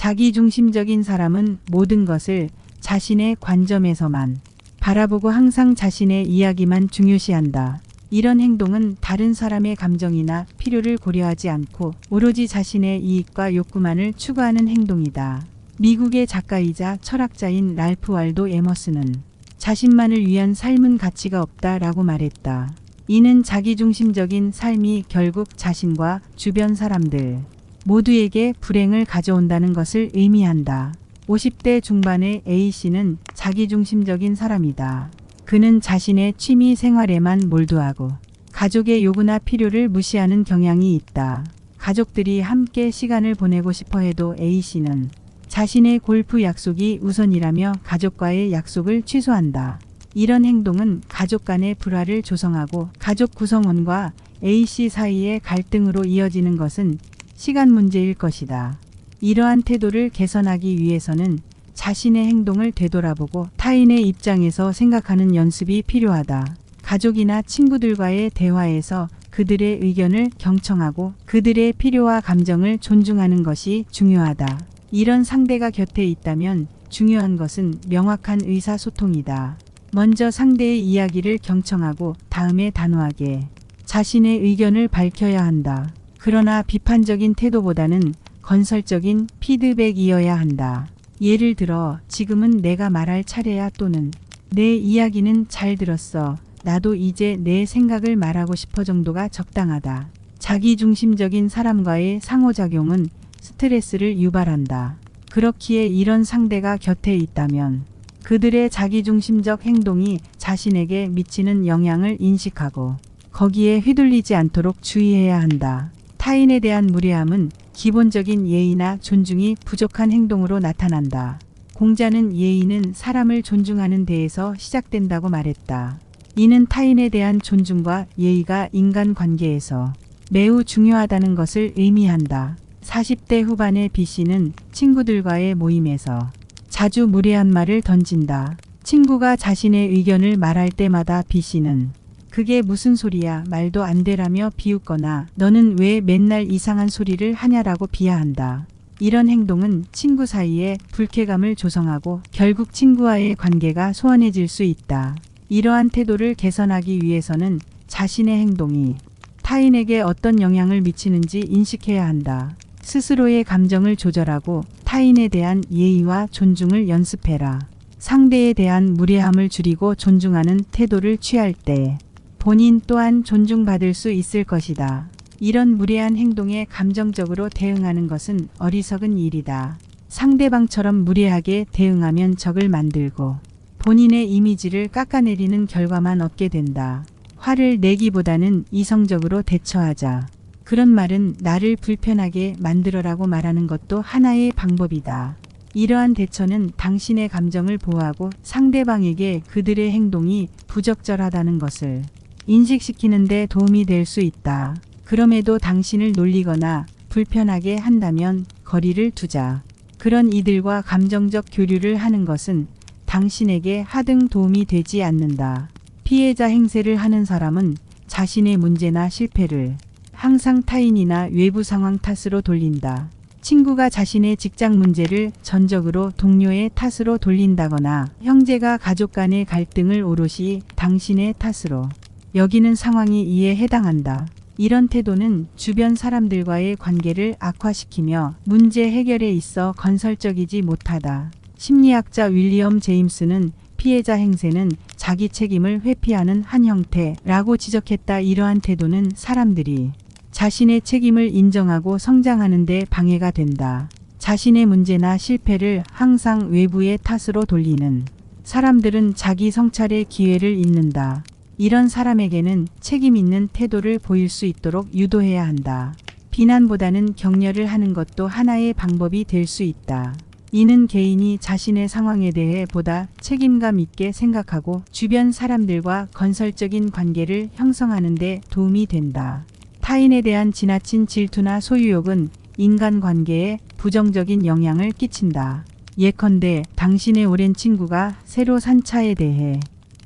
자기중심적인 사람은 모든 것을 자신의 관점에서만 바라보고 항상 자신의 이야기만 중요시한다. 이런 행동은 다른 사람의 감정이나 필요를 고려하지 않고 오로지 자신의 이익과 욕구만을 추구하는 행동이다. 미국의 작가이자 철학자인 랄프 wal도 에머스는 자신만을 위한 삶은 가치가 없다 라고 말했다. 이는 자기중심적인 삶이 결국 자신과 주변 사람들 모두에게 불행을 가져온다는 것을 의미한다. 50대 중반의 A씨는 자기중심적인 사람이다. 그는 자신의 취미 생활에만 몰두하고 가족의 요구나 필요를 무시하는 경향이 있다. 가족들이 함께 시간을 보내고 싶어 해도 A씨는 자신의 골프 약속이 우선이라며 가족과의 약속을 취소한다. 이런 행동은 가족 간의 불화를 조성하고 가족 구성원과 A씨 사이의 갈등으로 이어지는 것은 시간 문제일 것이다. 이러한 태도를 개선하기 위해서는 자신의 행동을 되돌아보고 타인의 입장에서 생각하는 연습이 필요하다. 가족이나 친구들과의 대화에서 그들의 의견을 경청하고 그들의 필요와 감정을 존중하는 것이 중요하다. 이런 상대가 곁에 있다면 중요한 것은 명확한 의사소통이다. 먼저 상대의 이야기를 경청하고 다음에 단호하게 자신의 의견을 밝혀야 한다. 그러나 비판적인 태도보다는 건설적인 피드백이어야 한다. 예를 들어 지금은 내가 말할 차례야 또는 내 이야기는 잘 들었어. 나도 이제 내 생각을 말하고 싶어 정도가 적당하다. 자기중심적인 사람과의 상호작용은 스트레스를 유발한다. 그렇기에 이런 상대가 곁에 있다면 그들의 자기중심적 행동이 자신에게 미치는 영향을 인식하고 거기에 휘둘리지 않도록 주의해야 한다. 타인에 대한 무례함은 기본적인 예의나 존중이 부족한 행동으로 나타난다. 공자는 예의는 사람을 존중하는 데에서 시작된다고 말했다. 이는 타인에 대한 존중과 예의가 인간 관계에서 매우 중요하다는 것을 의미한다. 40대 후반의 B씨는 친구들과의 모임에서 자주 무례한 말을 던진다. 친구가 자신의 의견을 말할 때마다 B씨는 그게 무슨 소리야 말도 안 되라며 비웃거나 너는 왜 맨날 이상한 소리를 하냐라고 비하한다. 이런 행동은 친구 사이에 불쾌감을 조성하고 결국 친구와의 관계가 소원해질 수 있다. 이러한 태도를 개선하기 위해서는 자신의 행동이 타인에게 어떤 영향을 미치는지 인식해야 한다. 스스로의 감정을 조절하고 타인에 대한 예의와 존중을 연습해라. 상대에 대한 무례함을 줄이고 존중하는 태도를 취할 때 본인 또한 존중받을 수 있을 것이다. 이런 무례한 행동에 감정적으로 대응하는 것은 어리석은 일이다. 상대방처럼 무례하게 대응하면 적을 만들고 본인의 이미지를 깎아내리는 결과만 얻게 된다. 화를 내기보다는 이성적으로 대처하자. 그런 말은 나를 불편하게 만들어라고 말하는 것도 하나의 방법이다. 이러한 대처는 당신의 감정을 보호하고 상대방에게 그들의 행동이 부적절하다는 것을 인식시키는 데 도움이 될 수 있다. 그럼에도 당신을 놀리거나 불편하게 한다면 거리를 두자. 그런 이들과 감정적 교류를 하는 것은 당신에게 하등 도움이 되지 않는다. 피해자 행세를 하는 사람은 자신의 문제나 실패를 항상 타인이나 외부 상황 탓으로 돌린다. 친구가 자신의 직장 문제를 전적으로 동료의 탓으로 돌린다거나 형제가 가족 간의 갈등을 오롯이 당신의 탓으로 여기는 상황이 이에 해당한다. 이런 태도는 주변 사람들과의 관계를 악화시키며 문제 해결에 있어 건설적이지 못하다. 심리학자 윌리엄 제임스는 피해자 행세는 자기 책임을 회피하는 한 형태라고 지적했다. 이러한 태도는 사람들이 자신의 책임을 인정하고 성장하는 데 방해가 된다. 자신의 문제나 실패를 항상 외부의 탓으로 돌리는 사람들은 자기 성찰의 기회를 잃는다. 이런 사람에게는 책임 있는 태도를 보일 수 있도록 유도해야 한다. 비난보다는 격려를 하는 것도 하나의 방법이 될 수 있다. 이는 개인이 자신의 상황에 대해 보다 책임감 있게 생각하고 주변 사람들과 건설적인 관계를 형성하는 데 도움이 된다. 타인에 대한 지나친 질투나 소유욕은 인간관계에 부정적인 영향을 끼친다. 예컨대 당신의 오랜 친구가 새로 산 차에 대해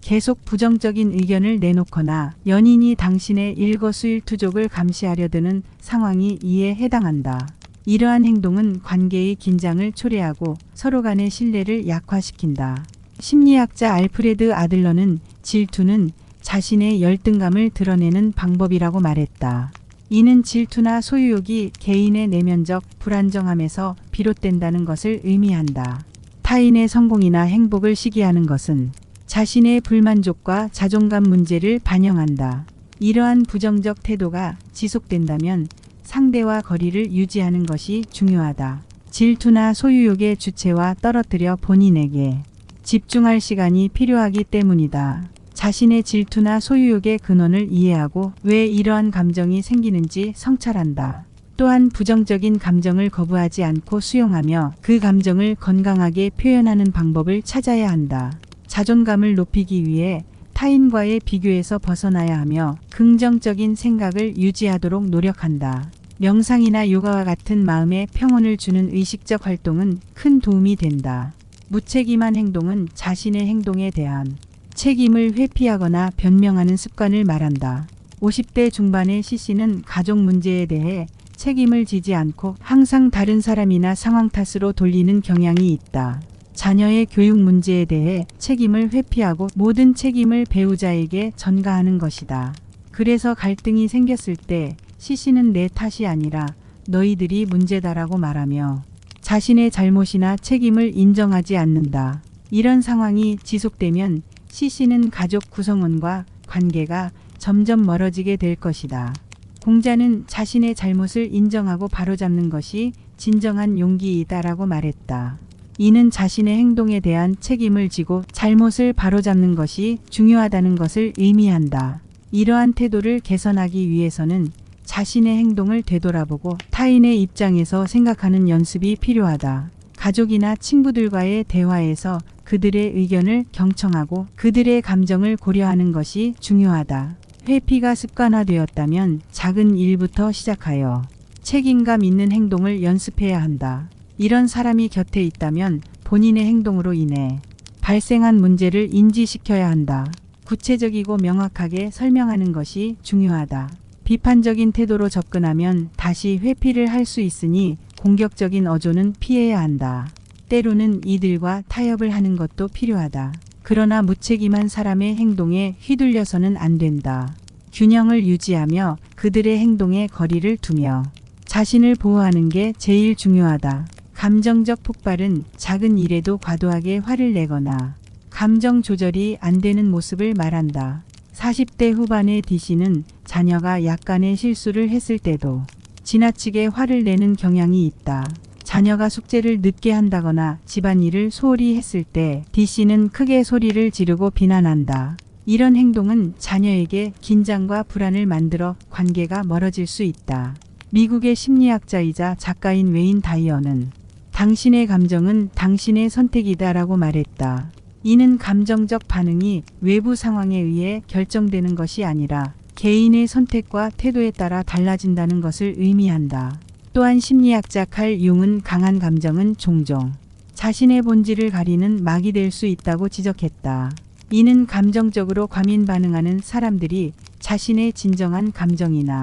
계속 부정적인 의견을 내놓거나 연인이 당신의 일거수일투족을 감시하려 드는 상황이 이에 해당한다. 이러한 행동은 관계의 긴장을 초래하고 서로 간의 신뢰를 약화시킨다. 심리학자 알프레드 아들러는 질투는 자신의 열등감을 드러내는 방법이라고 말했다. 이는 질투나 소유욕이 개인의 내면적 불안정함에서 비롯된다는 것을 의미한다. 타인의 성공이나 행복을 시기하는 것은 자신의 불만족과 자존감 문제를 반영한다. 이러한 부정적 태도가 지속된다면 상대와 거리를 유지하는 것이 중요하다. 질투나 소유욕의 주체와 떨어뜨려 본인에게 집중할 시간이 필요하기 때문이다. 자신의 질투나 소유욕의 근원을 이해하고 왜 이러한 감정이 생기는지 성찰한다. 또한 부정적인 감정을 거부하지 않고 수용하며 그 감정을 건강하게 표현하는 방법을 찾아야 한다. 자존감을 높이기 위해 타인과의 비교에서 벗어나야 하며 긍정적인 생각을 유지하도록 노력한다. 명상이나 요가와 같은 마음에 평온을 주는 의식적 활동은 큰 도움이 된다. 무책임한 행동은 자신의 행동에 대한 책임을 회피하거나 변명하는 습관을 말한다. 50대 중반의 CC는 가족 문제에 대해 책임을 지지 않고 항상 다른 사람이나 상황 탓으로 돌리는 경향이 있다. 자녀의 교육 문제에 대해 책임을 회피하고 모든 책임을 배우자에게 전가하는 것이다. 그래서 갈등이 생겼을 때 CC는 내 탓이 아니라 너희들이 문제다라고 말하며 자신의 잘못이나 책임을 인정하지 않는다. 이런 상황이 지속되면 CC는 가족 구성원과 관계가 점점 멀어지게 될 것이다. 공자는 자신의 잘못을 인정하고 바로잡는 것이 진정한 용기이다라고 말했다. 이는 자신의 행동에 대한 책임을 지고 잘못을 바로잡는 것이 중요하다는 것을 의미한다. 이러한 태도를 개선하기 위해서는 자신의 행동을 되돌아보고 타인의 입장에서 생각하는 연습이 필요하다. 가족이나 친구들과의 대화에서 그들의 의견을 경청하고 그들의 감정을 고려하는 것이 중요하다. 회피가 습관화되었다면 작은 일부터 시작하여 책임감 있는 행동을 연습해야 한다. 이런 사람이 곁에 있다면 본인의 행동으로 인해 발생한 문제를 인지시켜야 한다. 구체적이고 명확하게 설명하는 것이 중요하다. 비판적인 태도로 접근하면 다시 회피를 할 수 있으니 공격적인 어조는 피해야 한다. 때로는 이들과 타협을 하는 것도 필요하다. 그러나 무책임한 사람의 행동에 휘둘려서는 안 된다. 균형을 유지하며 그들의 행동에 거리를 두며 자신을 보호하는 게 제일 중요하다. 감정적 폭발은 작은 일에도 과도하게 화를 내거나 감정 조절이 안 되는 모습을 말한다. 40대 후반의 D씨는 자녀가 약간의 실수를 했을 때도 지나치게 화를 내는 경향이 있다. 자녀가 숙제를 늦게 한다거나 집안일을 소홀히 했을 때 D씨는 크게 소리를 지르고 비난한다. 이런 행동은 자녀에게 긴장과 불안을 만들어 관계가 멀어질 수 있다. 미국의 심리학자이자 작가인 웨인 다이어는 당신의 감정은 당신의 선택이다라고 말했다. 이는 감정적 반응이 외부 상황에 의해 결정되는 것이 아니라 개인의 선택과 태도에 따라 달라진다는 것을 의미한다. 또한 심리학자 칼 융은 강한 감정은 종종 자신의 본질을 가리는 막이 될 수 있다고 지적했다. 이는 감정적으로 과민 반응하는 사람들이 자신의 진정한 감정이나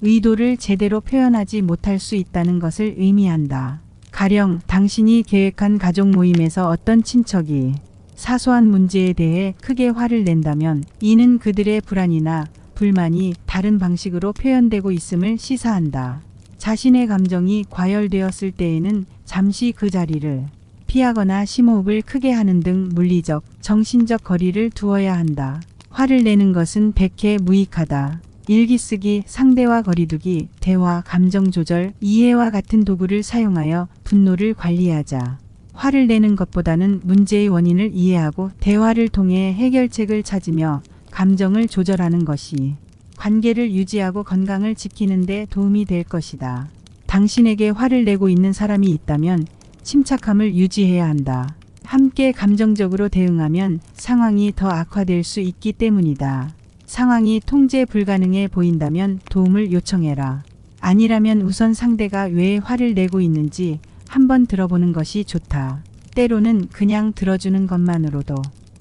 의도를 제대로 표현하지 못할 수 있다는 것을 의미한다. 가령 당신이 계획한 가족 모임에서 어떤 친척이 사소한 문제에 대해 크게 화를 낸다면 이는 그들의 불안이나 불만이 다른 방식으로 표현되고 있음을 시사한다. 자신의 감정이 과열되었을 때에는 잠시 그 자리를 피하거나 심호흡을 크게 하는 등 물리적, 정신적 거리를 두어야 한다. 화를 내는 것은 백해 무익하다. 일기 쓰기, 상대와 거리두기, 대화, 감정 조절, 이해와 같은 도구를 사용하여 분노를 관리하자. 화를 내는 것보다는 문제의 원인을 이해하고 대화를 통해 해결책을 찾으며 감정을 조절하는 것이 관계를 유지하고 건강을 지키는 데 도움이 될 것이다. 당신에게 화를 내고 있는 사람이 있다면 침착함을 유지해야 한다. 함께 감정적으로 대응하면 상황이 더 악화될 수 있기 때문이다. 상황이 통제 불가능해 보인다면 도움을 요청해라. 아니라면 우선 상대가 왜 화를 내고 있는지 한번 들어보는 것이 좋다. 때로는 그냥 들어주는 것만으로도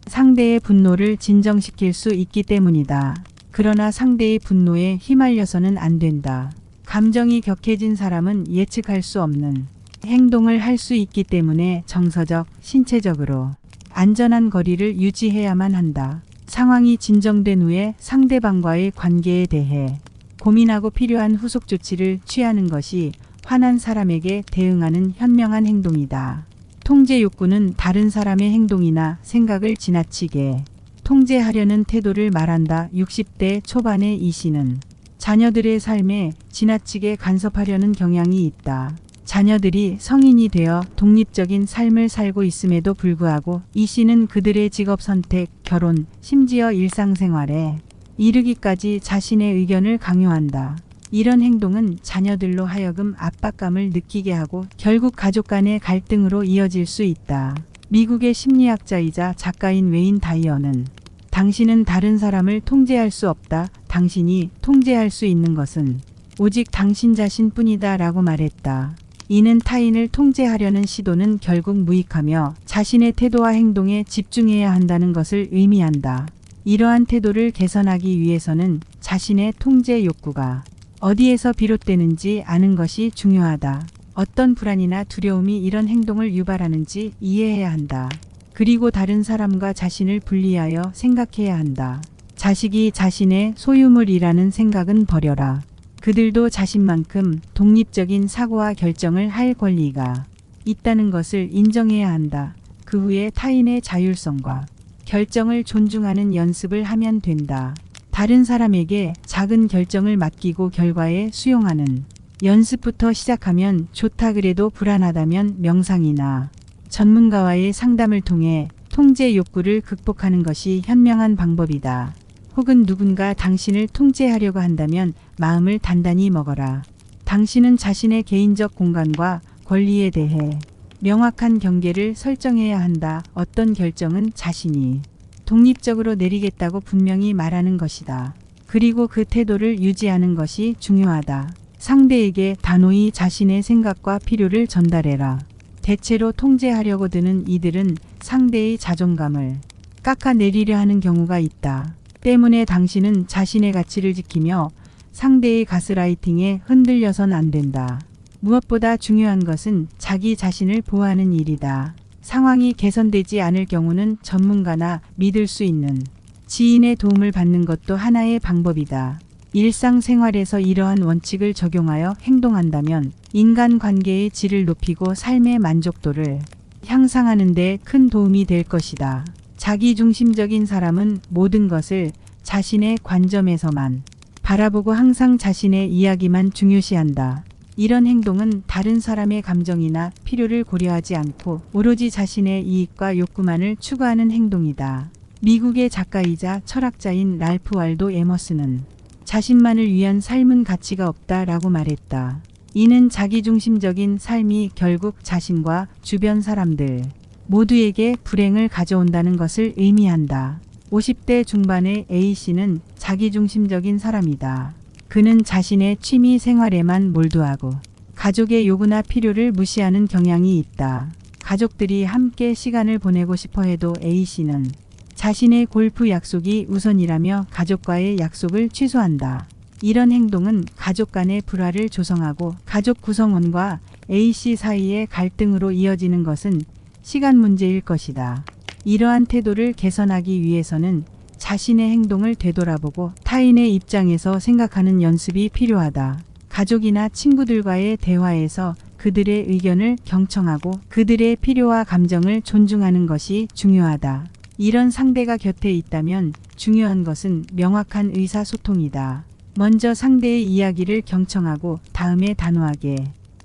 상대의 분노를 진정시킬 수 있기 때문이다. 그러나 상대의 분노에 휘말려서는 안 된다. 감정이 격해진 사람은 예측할 수 없는 행동을 할 수 있기 때문에 정서적, 신체적으로 안전한 거리를 유지해야만 한다. 상황이 진정된 후에 상대방과의 관계에 대해 고민하고 필요한 후속 조치를 취하는 것이 화난 사람에게 대응하는 현명한 행동이다. 통제 욕구는 다른 사람의 행동이나 생각을 지나치게 통제하려는 태도를 말한다. 60대 초반의 이 씨는 자녀들의 삶에 지나치게 간섭하려는 경향이 있다. 자녀들이 성인이 되어 독립적인 삶을 살고 있음에도 불구하고 이 씨는 그들의 직업 선택, 결혼, 심지어 일상생활에 이르기까지 자신의 의견을 강요한다. 이런 행동은 자녀들로 하여금 압박감을 느끼게 하고 결국 가족 간의 갈등으로 이어질 수 있다. 미국의 심리학자이자 작가인 웨인 다이어는 당신은 다른 사람을 통제할 수 없다. 당신이 통제할 수 있는 것은 오직 당신 자신뿐이다 라고 말했다. 이는 타인을 통제하려는 시도는 결국 무익하며 자신의 태도와 행동에 집중해야 한다는 것을 의미한다. 이러한 태도를 개선하기 위해서는 자신의 통제 욕구가 어디에서 비롯되는지 아는 것이 중요하다. 어떤 불안이나 두려움이 이런 행동을 유발하는지 이해해야 한다. 그리고 다른 사람과 자신을 분리하여 생각해야 한다. 자식이 자신의 소유물이라는 생각은 버려라. 그들도 자신만큼 독립적인 사고와 결정을 할 권리가 있다는 것을 인정해야 한다. 그 후에 타인의 자율성과 결정을 존중하는 연습을 하면 된다. 다른 사람에게 작은 결정을 맡기고 결과에 수용하는 연습부터 시작하면 좋다 그래도 불안하다면 명상이나 전문가와의 상담을 통해 통제 욕구를 극복하는 것이 현명한 방법이다. 혹은 누군가 당신을 통제하려고 한다면 마음을 단단히 먹어라. 당신은 자신의 개인적 공간과 권리에 대해 명확한 경계를 설정해야 한다. 어떤 결정은 자신이 독립적으로 내리겠다고 분명히 말하는 것이다. 그리고 그 태도를 유지하는 것이 중요하다. 상대에게 단호히 자신의 생각과 필요를 전달해라. 대체로 통제하려고 드는 이들은 상대의 자존감을 깎아내리려 하는 경우가 있다. 때문에 당신은 자신의 가치를 지키며 상대의 가스라이팅에 흔들려선 안 된다. 무엇보다 중요한 것은 자기 자신을 보호하는 일이다. 상황이 개선되지 않을 경우는 전문가나 믿을 수 있는 지인의 도움을 받는 것도 하나의 방법이다. 일상생활에서 이러한 원칙을 적용하여 행동한다면 인간 관계의 질을 높이고 삶의 만족도를 향상하는 데 큰 도움이 될 것이다. 자기중심적인 사람은 모든 것을 자신의 관점에서만 바라보고 항상 자신의 이야기만 중요시한다. 이런 행동은 다른 사람의 감정이나 필요를 고려하지 않고 오로지 자신의 이익과 욕구만을 추구하는 행동이다. 미국의 작가이자 철학자인 랄프 왈도 에머스는 자신만을 위한 삶은 가치가 없다 라고 말했다. 이는 자기중심적인 삶이 결국 자신과 주변 사람들 모두에게 불행을 가져온다는 것을 의미한다. 50대 중반의 A씨는 자기중심적인 사람이다. 그는 자신의 취미 생활에만 몰두하고 가족의 요구나 필요를 무시하는 경향이 있다. 가족들이 함께 시간을 보내고 싶어 해도 A씨는 자신의 골프 약속이 우선이라며 가족과의 약속을 취소한다. 이런 행동은 가족 간의 불화를 조성하고 가족 구성원과 A씨 사이의 갈등으로 이어지는 것은 시간 문제일 것이다. 이러한 태도를 개선하기 위해서는 자신의 행동을 되돌아보고 타인의 입장에서 생각하는 연습이 필요하다. 가족이나 친구들과의 대화에서 그들의 의견을 경청하고 그들의 필요와 감정을 존중하는 것이 중요하다. 이런 상대가 곁에 있다면 중요한 것은 명확한 의사소통이다. 먼저 상대의 이야기를 경청하고 다음에 단호하게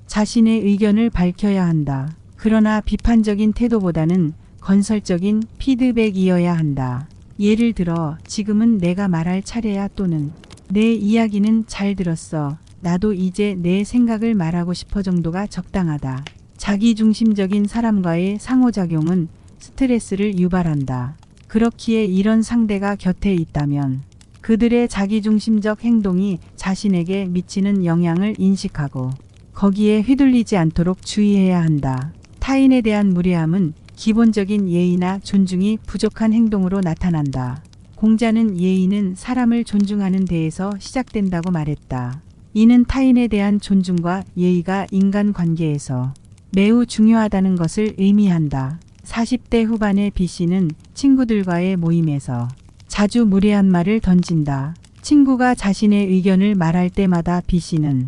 자신의 의견을 밝혀야 한다. 그러나 비판적인 태도보다는 건설적인 피드백이어야 한다. 예를 들어 지금은 내가 말할 차례야 또는 내 이야기는 잘 들었어. 나도 이제 내 생각을 말하고 싶어 정도가 적당하다. 자기중심적인 사람과의 상호작용은 스트레스를 유발한다. 그렇기에 이런 상대가 곁에 있다면 그들의 자기중심적 행동이 자신에게 미치는 영향을 인식하고 거기에 휘둘리지 않도록 주의해야 한다. 타인에 대한 무례함은 기본적인 예의나 존중이 부족한 행동으로 나타난다. 공자는 예의는 사람을 존중하는 데에서 시작된다고 말했다. 이는 타인에 대한 존중과 예의가 인간 관계에서 매우 중요하다는 것을 의미한다. 40대 후반의 B 씨는 친구들과의 모임에서 자주 무례한 말을 던진다. 친구가 자신의 의견을 말할 때마다 B 씨는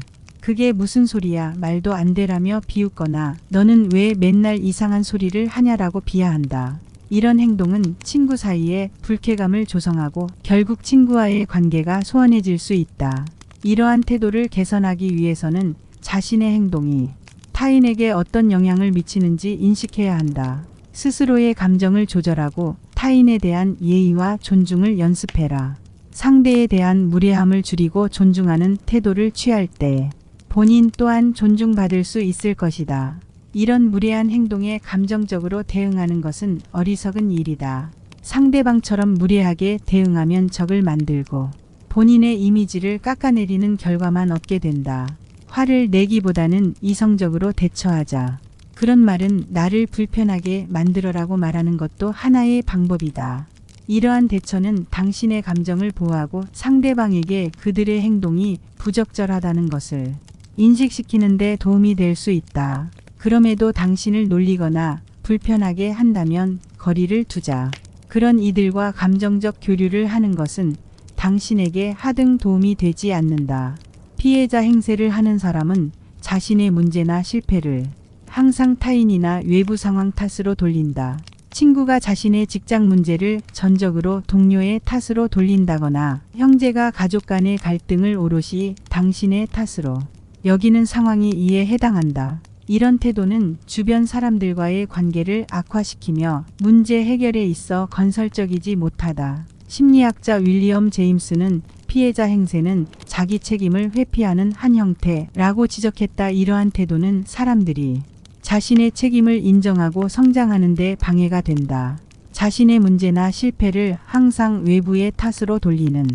그게 무슨 소리야 말도 안 되라며 비웃거나 너는 왜 맨날 이상한 소리를 하냐라고 비하한다. 이런 행동은 친구 사이에 불쾌감을 조성하고 결국 친구와의 관계가 소원해질 수 있다. 이러한 태도를 개선하기 위해서는 자신의 행동이 타인에게 어떤 영향을 미치는지 인식해야 한다. 스스로의 감정을 조절하고 타인에 대한 예의와 존중을 연습해라. 상대에 대한 무례함을 줄이고 존중하는 태도를 취할 때 본인 또한 존중받을 수 있을 것이다. 이런 무례한 행동에 감정적으로 대응하는 것은 어리석은 일이다. 상대방처럼 무례하게 대응하면 적을 만들고 본인의 이미지를 깎아내리는 결과만 얻게 된다. 화를 내기보다는 이성적으로 대처하자. 그런 말은 나를 불편하게 만들어라고 말하는 것도 하나의 방법이다. 이러한 대처는 당신의 감정을 보호하고 상대방에게 그들의 행동이 부적절하다는 것을 인식시키는 데 도움이 될 수 있다. 그럼에도 당신을 놀리거나 불편하게 한다면 거리를 두자. 그런 이들과 감정적 교류를 하는 것은 당신에게 하등 도움이 되지 않는다. 피해자 행세를 하는 사람은 자신의 문제나 실패를 항상 타인이나 외부 상황 탓으로 돌린다. 친구가 자신의 직장 문제를 전적으로 동료의 탓으로 돌린다거나 형제가 가족 간의 갈등을 오롯이 당신의 탓으로 여기는 상황이 이에 해당한다. 이런 태도는 주변 사람들과의 관계를 악화시키며 문제 해결에 있어 건설적이지 못하다. 심리학자 윌리엄 제임스는 피해자 행세는 자기 책임을 회피하는 한 형태라고 지적했다. 이러한 태도는 사람들이 자신의 책임을 인정하고 성장하는 데 방해가 된다. 자신의 문제나 실패를 항상 외부의 탓으로 돌리는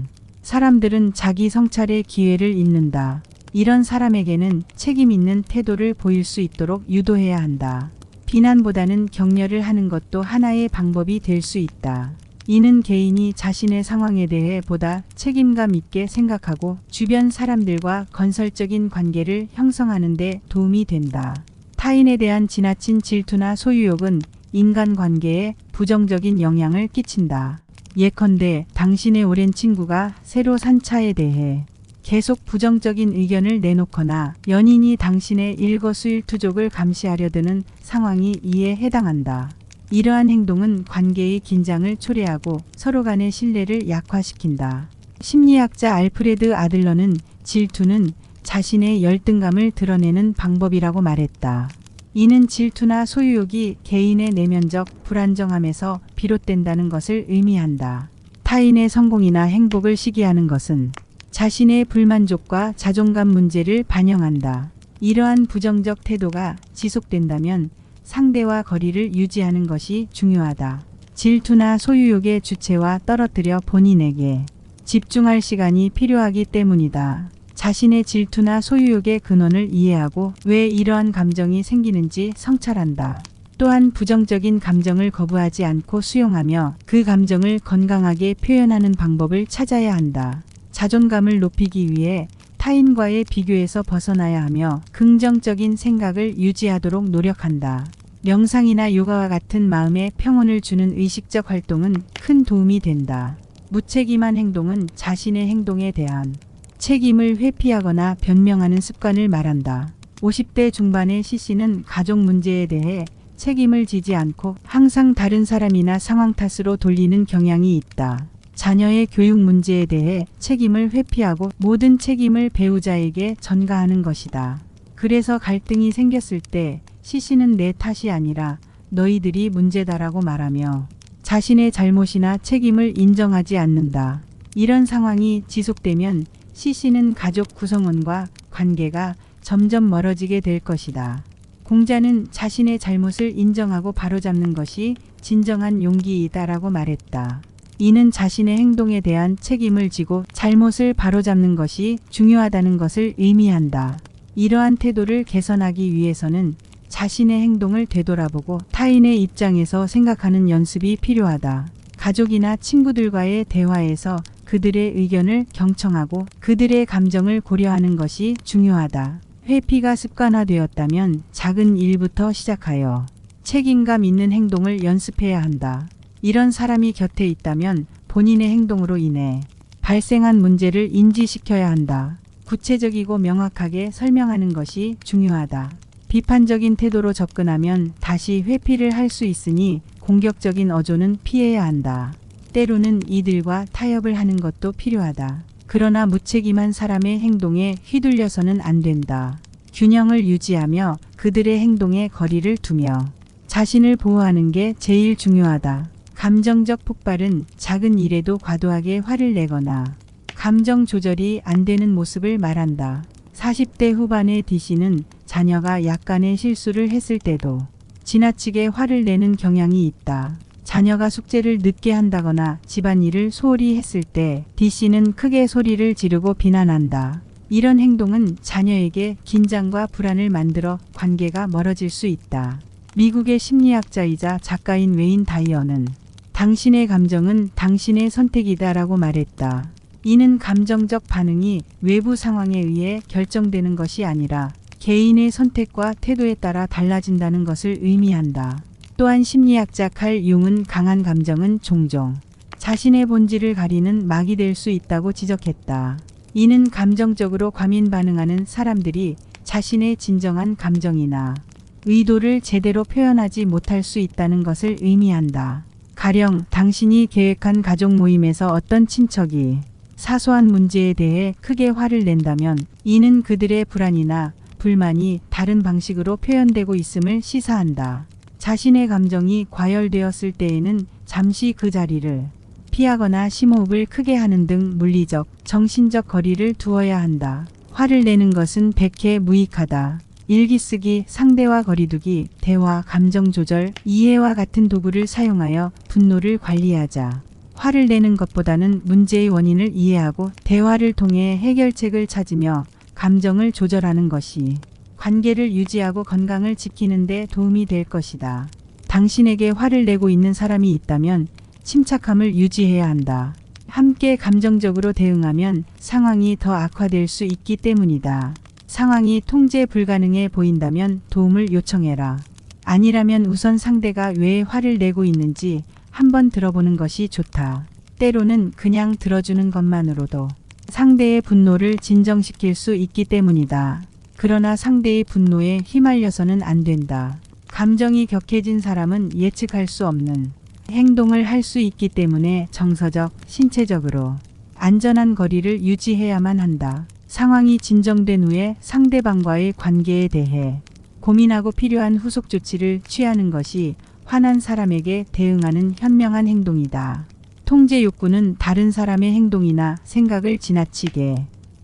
사람들은 자기 성찰의 기회를 잃는다. 이런 사람에게는 책임 있는 태도를 보일 수 있도록 유도해야 한다. 비난보다는 격려를 하는 것도 하나의 방법이 될 수 있다. 이는 개인이 자신의 상황에 대해 보다 책임감 있게 생각하고 주변 사람들과 건설적인 관계를 형성하는 데 도움이 된다. 타인에 대한 지나친 질투나 소유욕은 인간관계에 부정적인 영향을 끼친다. 예컨대 당신의 오랜 친구가 새로 산 차에 대해 계속 부정적인 의견을 내놓거나 연인이 당신의 일거수일투족을 감시하려 드는 상황이 이에 해당한다. 이러한 행동은 관계의 긴장을 초래하고 서로 간의 신뢰를 약화시킨다. 심리학자 알프레드 아들러는 질투는 자신의 열등감을 드러내는 방법이라고 말했다. 이는 질투나 소유욕이 개인의 내면적 불안정함에서 비롯된다는 것을 의미한다. 타인의 성공이나 행복을 시기하는 것은 자신의 불만족과 자존감 문제를 반영한다. 이러한 부정적 태도가 지속된다면 상대와 거리를 유지하는 것이 중요하다. 질투나 소유욕의 주체와 떨어뜨려 본인에게 집중할 시간이 필요하기 때문이다. 자신의 질투나 소유욕의 근원을 이해하고 왜 이러한 감정이 생기는지 성찰한다. 또한 부정적인 감정을 거부하지 않고 수용하며 그 감정을 건강하게 표현하는 방법을 찾아야 한다. 자존감을 높이기 위해 타인과의 비교에서 벗어나야 하며 긍정적인 생각을 유지하도록 노력한다. 명상이나 요가와 같은 마음에 평온을 주는 의식적 활동은 큰 도움이 된다. 무책임한 행동은 자신의 행동에 대한 책임을 회피하거나 변명하는 습관을 말한다. 50대 중반의 C씨는 가족 문제에 대해 책임을 지지 않고 항상 다른 사람이나 상황 탓으로 돌리는 경향이 있다. 자녀의 교육 문제에 대해 책임을 회피하고 모든 책임을 배우자에게 전가하는 것이다. 그래서 갈등이 생겼을 때 C씨는 내 탓이 아니라 너희들이 문제다라고 말하며 자신의 잘못이나 책임을 인정하지 않는다. 이런 상황이 지속되면 C씨는 가족 구성원과 관계가 점점 멀어지게 될 것이다. 공자는 자신의 잘못을 인정하고 바로잡는 것이 진정한 용기이다라고 말했다. 이는 자신의 행동에 대한 책임을 지고 잘못을 바로잡는 것이 중요하다는 것을 의미한다. 이러한 태도를 개선하기 위해서는 자신의 행동을 되돌아보고 타인의 입장에서 생각하는 연습이 필요하다. 가족이나 친구들과의 대화에서 그들의 의견을 경청하고 그들의 감정을 고려하는 것이 중요하다. 회피가 습관화되었다면 작은 일부터 시작하여 책임감 있는 행동을 연습해야 한다. 이런 사람이 곁에 있다면 본인의 행동으로 인해 발생한 문제를 인지시켜야 한다. 구체적이고 명확하게 설명하는 것이 중요하다. 비판적인 태도로 접근하면 다시 회피를 할 수 있으니 공격적인 어조는 피해야 한다. 때로는 이들과 타협을 하는 것도 필요하다. 그러나 무책임한 사람의 행동에 휘둘려서는 안 된다. 균형을 유지하며 그들의 행동에 거리를 두며 자신을 보호하는 게 제일 중요하다. 감정적 폭발은 작은 일에도 과도하게 화를 내거나 감정 조절이 안 되는 모습을 말한다. 40대 후반의 D씨는 자녀가 약간의 실수를 했을 때도 지나치게 화를 내는 경향이 있다. 자녀가 숙제를 늦게 한다거나 집안일을 소홀히 했을 때 D씨는 크게 소리를 지르고 비난한다. 이런 행동은 자녀에게 긴장과 불안을 만들어 관계가 멀어질 수 있다. 미국의 심리학자이자 작가인 웨인 다이어는 당신의 감정은 당신의 선택이다라고 말했다. 이는 감정적 반응이 외부 상황에 의해 결정되는 것이 아니라 개인의 선택과 태도에 따라 달라진다는 것을 의미한다. 또한 심리학자 칼 융은 강한 감정은 종종 자신의 본질을 가리는 막이 될 수 있다고 지적했다. 이는 감정적으로 과민 반응하는 사람들이 자신의 진정한 감정이나 의도를 제대로 표현하지 못할 수 있다는 것을 의미한다. 가령 당신이 계획한 가족 모임에서 어떤 친척이 사소한 문제에 대해 크게 화를 낸다면 이는 그들의 불안이나 불만이 다른 방식으로 표현되고 있음을 시사한다. 자신의 감정이 과열되었을 때에는 잠시 그 자리를 피하거나 심호흡을 크게 하는 등 물리적, 정신적 거리를 두어야 한다. 화를 내는 것은 백해 무익하다. 일기 쓰기, 상대와 거리두기, 대화, 감정 조절, 이해와 같은 도구를 사용하여 분노를 관리하자. 화를 내는 것보다는 문제의 원인을 이해하고 대화를 통해 해결책을 찾으며 감정을 조절하는 것이 관계를 유지하고 건강을 지키는 데 도움이 될 것이다. 당신에게 화를 내고 있는 사람이 있다면 침착함을 유지해야 한다. 함께 감정적으로 대응하면 상황이 더 악화될 수 있기 때문이다. 상황이 통제 불가능해 보인다면 도움을 요청해라. 아니라면 우선 상대가 왜 화를 내고 있는지 한번 들어보는 것이 좋다. 때로는 그냥 들어주는 것만으로도 상대의 분노를 진정시킬 수 있기 때문이다. 그러나 상대의 분노에 휘말려서는 안 된다. 감정이 격해진 사람은 예측할 수 없는 행동을 할 수 있기 때문에 정서적, 신체적으로 안전한 거리를 유지해야만 한다. 상황이 진정된 후에 상대방과의 관계에 대해 고민하고 필요한 후속 조치를 취하는 것이 화난 사람에게 대응하는 현명한 행동이다. 통제 욕구는 다른 사람의 행동이나 생각을 지나치게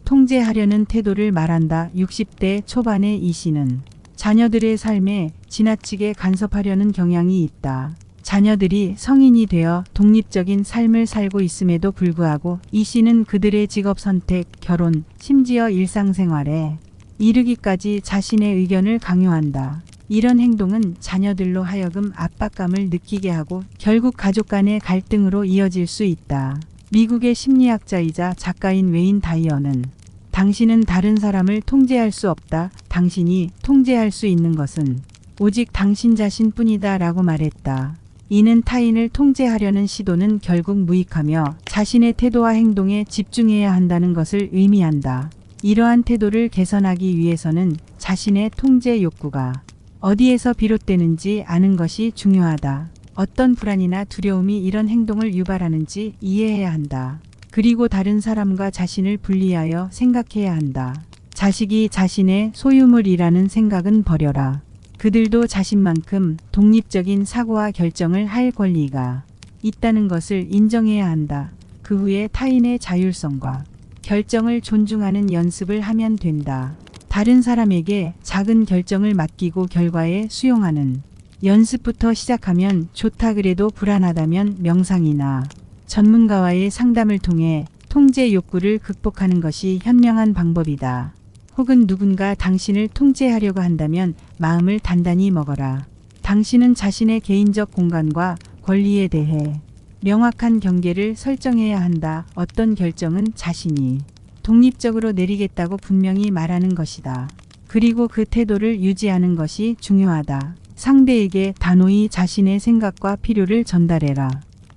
통제하려는 태도를 말한다. 60대 초반의 이 씨는 자녀들의 삶에 지나치게 간섭하려는 경향이 있다. 자녀들이 성인이 되어 독립적인 삶을 살고 있음에도 불구하고 이 씨는 그들의 직업 선택, 결혼, 심지어 일상생활에 이르기까지 자신의 의견을 강요한다. 이런 행동은 자녀들로 하여금 압박감을 느끼게 하고 결국 가족 간의 갈등으로 이어질 수 있다. 미국의 심리학자이자 작가인 웨인 다이어는 당신은 다른 사람을 통제할 수 없다. 당신이 통제할 수 있는 것은 오직 당신 자신 뿐이다 라고 말했다. 이는 타인을 통제하려는 시도는 결국 무익하며 자신의 태도와 행동에 집중해야 한다는 것을 의미한다. 이러한 태도를 개선하기 위해서는 자신의 통제 욕구가 어디에서 비롯되는지 아는 것이 중요하다. 어떤 불안이나 두려움이 이런 행동을 유발하는지 이해해야 한다. 그리고 다른 사람과 자신을 분리하여 생각해야 한다. 자식이 자신의 소유물이라는 생각은 버려라. 그들도 자신만큼 독립적인 사고와 결정을 할 권리가 있다는 것을 인정해야 한다. 그 후에 타인의 자율성과 결정을 존중하는 연습을 하면 된다. 다른 사람에게 작은 결정을 맡기고 결과에 수용하는 연습부터 시작하면 좋다 그래도 불안하다면 명상이나 전문가와의 상담을 통해 통제 욕구를 극복하는 것이 현명한 방법이다. 혹은 누군가 당신을 통제하려고 한다면 마음을 단단히 먹어라. 당신은 자신의 개인적 공간과 권리에 대해 명확한 경계를 설정해야 한다. 어떤 결정은 자신이 독립적으로 내리겠다고 분명히 말하는 것이다. 그리고 그 태도를 유지하는 것이 중요하다. 상대에게 단호히 자신의 생각과 필요를 전달해라.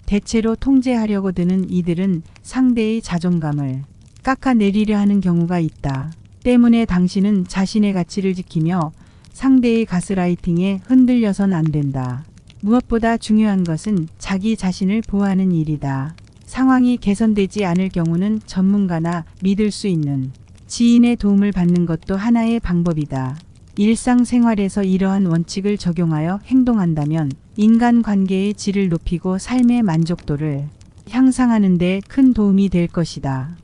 대체로 통제하려고 드는 이들은 상대의 자존감을 깎아내리려 하는 경우가 있다. 때문에 당신은 자신의 가치를 지키며 상대의 가스라이팅에 흔들려선 안 된다. 무엇보다 중요한 것은 자기 자신을 보호하는 일이다. 상황이 개선되지 않을 경우는 전문가나 믿을 수 있는 지인의 도움을 받는 것도 하나의 방법이다. 일상생활에서 이러한 원칙을 적용하여 행동한다면 인간 관계의 질을 높이고 삶의 만족도를 향상하는 데 큰 도움이 될 것이다.